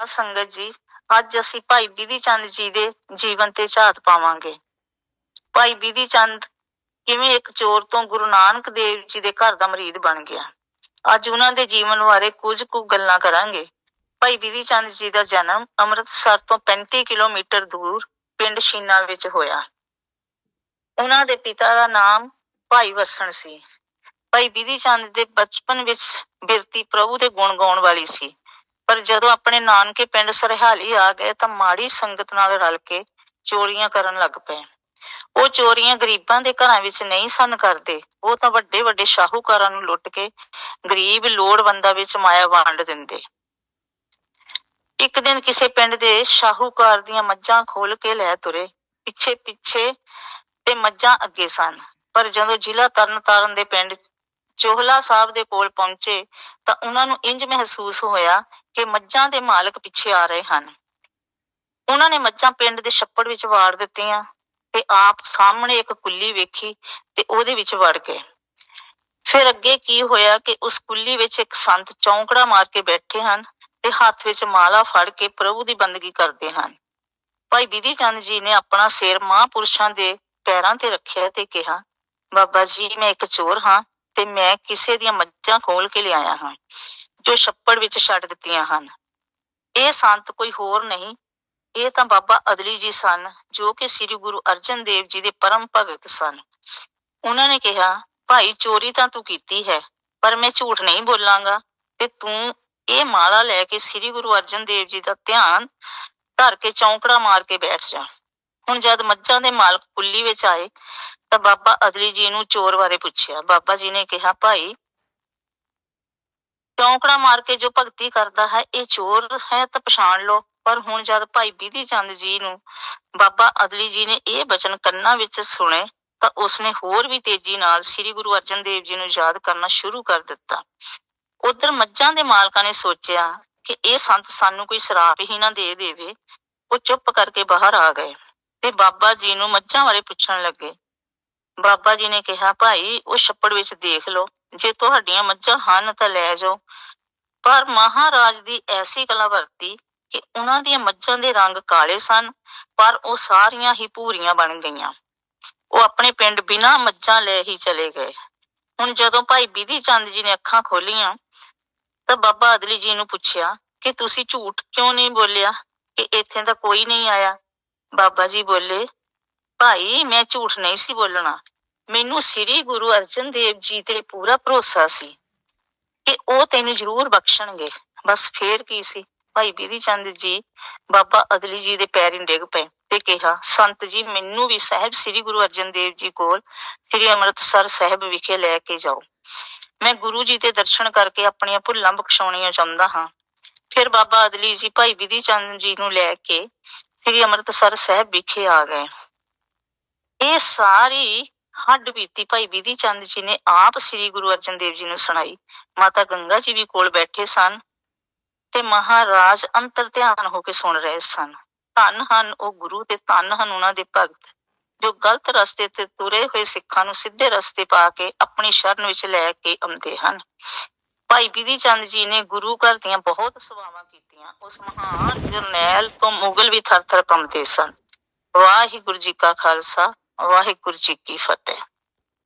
ਸੰਗਤ ਜੀ, ਅੱਜ ਅਸੀਂ ਭਾਈ ਬਿਧੀ ਚੰਦ ਜੀ ਦੇ ਜੀਵਨ ਤੇ ਝਾਤ ਪਾਵਾਂਗੇ। ਭਾਈ ਬਿਧੀ ਚੰਦ ਕਿਵੇਂ ਇੱਕ ਚੋਰ ਤੋਂ ਗੁਰੂ ਨਾਨਕ ਦੇਵ ਜੀ ਦੇ ਘਰ ਦਾ ਮਰੀਦ ਬਣ ਗਿਆ। ਅੱਜ ਉਹਨਾਂ ਦੇ ਜੀਵਨ ਬਾਰੇ ਕੁਝ ਕੁ ਗੱਲਾਂ ਕਰਾਂਗੇ। ਭਾਈ ਬਿਧੀ ਚੰਦ ਜੀ ਦਾ ਜਨਮ ਅੰਮ੍ਰਿਤਸਰ ਤੋਂ 35 ਕਿਲੋਮੀਟਰ ਦੂਰ ਪਿੰਡ ਸ਼ੀਨਾ ਵਿੱਚ ਹੋਇਆ। ਉਹਨਾਂ ਦੇ ਪਿਤਾ ਦਾ ਨਾਮ ਭਾਈ ਵਸਣ ਸੀ। ਭਾਈ ਬਿਧੀ ਚੰਦ ਦੇ ਬਚਪਨ ਵਿੱਚ ਬਿਰਤੀ ਪ੍ਰਭੂ ਦੇ ਗੁਣ ਗਾਉਣ ਵਾਲੀ ਸੀ। ਪਰ ਜਦੋਂ ਆਪਣੇ ਨਾਨਕੇ ਪਿੰਡ ਸਰਹਾਲੀ ਆ ਗਏ ਤਾਂ ਮਾੜੀ ਸੰਗਤ ਨਾਲ ਰਲ ਕੇ ਚੋਰੀਆਂ ਕਰਨ ਲੱਗ ਪਏ। ਉਹ ਚੋਰੀਆਂ ਗਰੀਬਾਂ ਦੇ ਘਰਾਂ ਵਿੱਚ ਨਹੀਂ ਸਨ ਕਰਦੇ। ਉਹ ਤਾਂ ਵੱਡੇ ਵੱਡੇ ਸ਼ਾਹੂਕਾਰਾਂ ਨੂੰ ਲੁੱਟ ਕੇ ਗਰੀਬ ਲੋੜਵੰਦਾਂ ਵਿੱਚ ਮਾਇਆ ਵੰਡ ਦਿੰਦੇ। ਇੱਕ ਦਿਨ ਕਿਸੇ ਪਿੰਡ ਦੇ ਸ਼ਾਹੂਕਾਰ ਦੀਆਂ ਮੱਝਾਂ ਖੋਲ ਕੇ ਲੈ ਤੁਰੇ। ਪਿੱਛੇ ਪਿੱਛੇ ਤੇ ਮੱਝਾਂ ਅੱਗੇ ਸਨ। ਪਰ ਜਦੋਂ ਜ਼ਿਲ੍ਹਾ ਤਰਨਤਾਰਨ ਦੇ ਪਿੰਡ ਚੋਹਲਾ ਸਾਹਿਬ ਦੇ ਕੋਲ ਪਹੁੰਚੇ ਤਾਂ ਉਹਨਾਂ ਨੂੰ ਇੰਜ ਮਹਿਸੂਸ ਹੋਇਆ ਕਿ ਮੱਝਾਂ ਦੇ ਮਾਲਕ ਪਿੱਛੇ ਆ ਰਹੇ ਹਨ। ਉਹਨਾਂ ਨੇ ਮੱਝਾਂ ਪਿੰਡ ਦੇ ਛੱਪੜ ਵਿੱਚ ਵਾੜ ਦਿੱਤੀਆਂ ਤੇ ਆਪ ਸਾਹਮਣੇ ਇੱਕ ਕੁੱਲੀ ਵੇਖੀ ਤੇ ਉਹਦੇ ਵਿੱਚ ਵੜ ਗਏ। ਫਿਰ ਅੱਗੇ ਕੀ ਹੋਇਆ ਕਿ ਉਸ ਕੁੱਲੀ ਵਿੱਚ ਇੱਕ ਸੰਤ ਚੌਂਕੜਾ ਮਾਰ ਕੇ ਬੈਠੇ ਹਨ ਤੇ ਹੱਥ ਵਿੱਚ ਮਾਲਾ ਫੜ ਕੇ ਪ੍ਰਭੂ ਦੀ ਬੰਦਗੀ ਕਰਦੇ ਹਨ। ਭਾਈ ਬਿਧੀ ਚੰਦ ਜੀ ਨੇ ਆਪਣਾ ਸਿਰ ਮਹਾਂਪੁਰਸ਼ਾਂ ਦੇ ਪੈਰਾਂ ਤੇ ਰੱਖਿਆ ਤੇ ਕਿਹਾ, ਬਾਬਾ ਜੀ, ਮੈਂ ਇੱਕ ਚੋਰ ਹਾਂ ਤੇ ਮੈਂ ਕਿਸੇ ਦੀਆਂ ਮੱਝਾਂ ਖੋਲ ਕੇ ਲਿਆਇਆ ਹਾਂ, ਜੋ ਛੱਪੜ ਵਿੱਚ ਛੱਡ ਦਿੱਤੀਆਂ ਹਨ। ਇਹ ਸੰਤ ਕੋਈ ਹੋਰ ਨਹੀਂ, ਇਹ ਤਾਂ ਬਾਬਾ ਅਦਲੀ ਜੀ ਸਨ, ਜੋ ਕਿ ਸ੍ਰੀ ਗੁਰੂ ਅਰਜਨ ਦੇਵ ਜੀ ਦੇ ਪਰਮ ਭਗਤ ਸਨ। ਉਹਨਾਂ ਨੇ ਕਿਹਾ, ਭਾਈ, ਚੋਰੀ ਤਾਂ ਤੂੰ ਕੀਤੀ ਹੈ, ਪਰ ਮੈਂ ਝੂਠ ਨਹੀਂ ਬੋਲਾਂਗਾ, ਤੇ ਤੂੰ ਇਹ ਮਾਲਾ ਲੈ ਕੇ ਸ੍ਰੀ ਗੁਰੂ ਅਰਜਨ ਦੇਵ ਜੀ ਦਾ ਧਿਆਨ ਧਰ ਕੇ ਚੌਂਕੜਾ ਮਾਰ ਕੇ ਬੈਠ ਜਾ। ਹੁਣ ਜਦ ਮੱਝਾਂ ਦੇ ਮਾਲਕ ਕੁੱਲੀ ਵਿੱਚ ਆਏ ਤਾਂ ਬਾਬਾ ਅਦਲੀ ਜੀ ਨੂੰ ਚੋਰ ਬਾਰੇ ਪੁੱਛਿਆ। ਬਾਬਾ ਜੀ ਨੇ ਕਿਹਾ, ਭਾਈ, ਚੌਂਕੜਾ ਮਾਰ ਕੇ ਜੋ ਭਗਤੀ ਕਰਦਾ ਹੈ, ਇਹ ਚੋਰ ਹੈ ਤਾਂ ਪਛਾਣ ਲਓ। ਪਰ ਹੁਣ ਜਦ ਭਾਈ ਬਿਧੀ ਚੰਦ ਜੀ ਨੂੰ ਬਾਬਾ ਅਦਲੀ ਜੀ ਨੇ ਇਹ ਬਚਨ ਕੰਨਾਂ ਵਿੱਚ ਸੁਣੇ, ਤਾਂ ਉਸਨੇ ਹੋਰ ਵੀ ਤੇਜ਼ੀ ਨਾਲ ਸ੍ਰੀ ਗੁਰੂ ਅਰਜਨ ਦੇਵ ਜੀ ਨੂੰ ਯਾਦ ਕਰਨਾ ਸ਼ੁਰੂ ਕਰ ਦਿੱਤਾ। ਉਧਰ ਮੱਝਾਂ ਦੇ ਮਾਲਕਾਂ ਨੇ ਸੋਚਿਆ ਕਿ ਇਹ ਸੰਤ ਸਾਨੂੰ ਕੋਈ ਸ਼ਰਾਪ ਹੀ ਨਾ ਦੇ ਦੇਵੇ। ਉਹ ਚੁੱਪ ਕਰਕੇ ਬਾਹਰ ਆ ਗਏ ਤੇ ਬਾਬਾ ਜੀ ਨੂੰ ਮੱਝਾਂ ਬਾਰੇ ਪੁੱਛਣ ਲੱਗੇ। ਬਾਬਾ ਜੀ ਨੇ ਕਿਹਾ, ਭਾਈ, ਉਹ ਛੱਪੜ ਵਿੱਚ ਦੇਖ ਲਓ, ਜੇ ਤੁਹਾਡੀਆਂ ਮੱਝਾਂ ਹਨ ਤਾਂ ਲੈ ਜਾਓ। ਪਰ ਮਹਾਰਾਜ ਦੀ ਐਸੀ ਕਲਾ ਵਰਤੀ ਕਿ ਉਹਨਾਂ ਦੀਆਂ ਮੱਝਾਂ ਦੇ ਰੰਗ ਕਾਲੇ ਸਨ, ਪਰ ਉਹ ਸਾਰੀਆਂ ਹੀ ਭੂਰੀਆਂ ਬਣ ਗਈਆਂ। ਉਹ ਆਪਣੇ ਪਿੰਡ ਬਿਨਾਂ ਮੱਝਾਂ ਲੈ ਹੀ ਚਲੇ ਗਏ। ਹੁਣ ਜਦੋਂ ਭਾਈ ਬਿਧੀ ਚੰਦ ਜੀ ਨੇ ਅੱਖਾਂ ਖੋਲੀਆਂ, ਤਾਂ ਬਾਬਾ ਅਦਲੀ ਜੀ ਨੂੰ ਪੁੱਛਿਆ ਕਿ, ਤੁਸੀਂ ਝੂਠ ਕਿਉਂ ਨਹੀਂ ਬੋਲਿਆ ਕਿ ਇੱਥੇ ਤਾਂ ਕੋਈ ਨਹੀਂ ਆਇਆ? ਬਾਬਾ ਜੀ ਬੋਲੇ ਭਾਈ, ਮੈਂ ਝੂਠ ਨਹੀਂ ਸੀ ਬੋਲਣਾ। ਮੈਨੂੰ ਸ੍ਰੀ ਗੁਰੂ ਅਰਜਨ ਦੇਵ ਜੀ ਤੇ ਪੂਰਾ ਭਰੋਸਾ ਸੀ ਕਿ ਉਹ ਤੈਨੂੰ ਜ਼ਰੂਰ ਬਖਸ਼ਣਗੇ। ਬਸ ਫੇਰ ਕੀ ਸੀ? ਭਾਈ ਬਿਧੀ ਚੰਦ ਜੀ, ਬਾਬਾ ਅਦਲੀ ਜੀ ਦੇ ਪੈਰੀਂ ਡਿੱਗ ਪਏ ਤੇ ਕਿਹਾ, ਸੰਤ ਜੀ, ਮੈਨੂੰ ਵੀ ਸਾਹਿਬ ਸ੍ਰੀ ਗੁਰੂ ਅਰਜਨ ਦੇਵ ਜੀ ਕੋਲ ਸ੍ਰੀ ਅੰਮ੍ਰਿਤਸਰ ਸਾਹਿਬ ਵਿਖੇ ਲੈ ਕੇ ਜਾਓ। ਮੈਂ ਗੁਰੂ ਜੀ ਦੇ ਦਰਸ਼ਨ ਕਰਕੇ ਆਪਣੀਆਂ ਭੁੱਲਾਂ ਬਖਸ਼ਾਉਣੀਆਂ ਚਾਹੁੰਦਾ ਹਾਂ। ਫਿਰ ਬਾਬਾ ਅਦਲੀ ਜੀ, ਭਾਈ ਵਿਧੀ ਚੰਦ ਜੀ ਨੂੰ ਲੈ ਕੇ ਸ੍ਰੀ ਅੰਮ੍ਰਿਤਸਰ ਸਾਹਿਬ ਵਿਖੇ ਆ ਗਏ। ਇਹ ਸਾਰੀ ਹੱਡ ਬੀਤੀ ਭਾਈ ਬਿਧੀ ਚੰਦ ਜੀ ਨੇ ਆਪ ਸ੍ਰੀ ਗੁਰੂ ਅਰਜਨ ਦੇਵ ਜੀ ਨੂੰ ਸੁਣਾਈ। ਮਾਤਾ ਗੰਗਾ ਜੀ ਵੀ ਕੋਲ ਬੈਠੇ ਸਨ ਤੇ ਮਹਾਰਾਜ ਅੰਤਰ ਧਿਆਨ ਹੋ ਕੇ ਸੁਣ ਰਹੇ ਸਨ। ਧੰਨ ਹਨ ਉਹ ਗੁਰੂ ਤੇ ਧੰਨ ਹਨ ਉਹਨਾਂ ਦੇ ਭਗਤ, ਜੋ ਗਲਤ ਰਸਤੇ ਤੇ ਤੁਰੇ ਹੋਏ ਸਿੱਖਾਂ ਨੂੰ ਸਿੱਧੇ ਰਸਤੇ ਪਾ ਕੇ ਆਪਣੀ ਸ਼ਰਨ ਵਿੱਚ ਲੈ ਕੇ ਆਉਂਦੇ ਹਨ। ਭਾਈ ਬਿਧੀ ਚੰਦ ਜੀ ਨੇ ਗੁਰੂ ਘਰ ਦੀਆਂ ਬਹੁਤ ਸੇਵਾਵਾਂ ਕੀਤੀਆਂ। ਉਸ ਮਹਾਨ ਜਰਨੈਲ ਤੋਂ ਮੁਗਲ ਵੀ ਥਰ ਥਰ ਕੰਬਦੇ ਸਨ। ਵਾਹਿਗੁਰੂ ਜੀ ਕਾ ਖਾਲਸਾ। ਵਾਹਿਗੁਰੂ ਜੀ ਕੀ ਫਤਿਹ।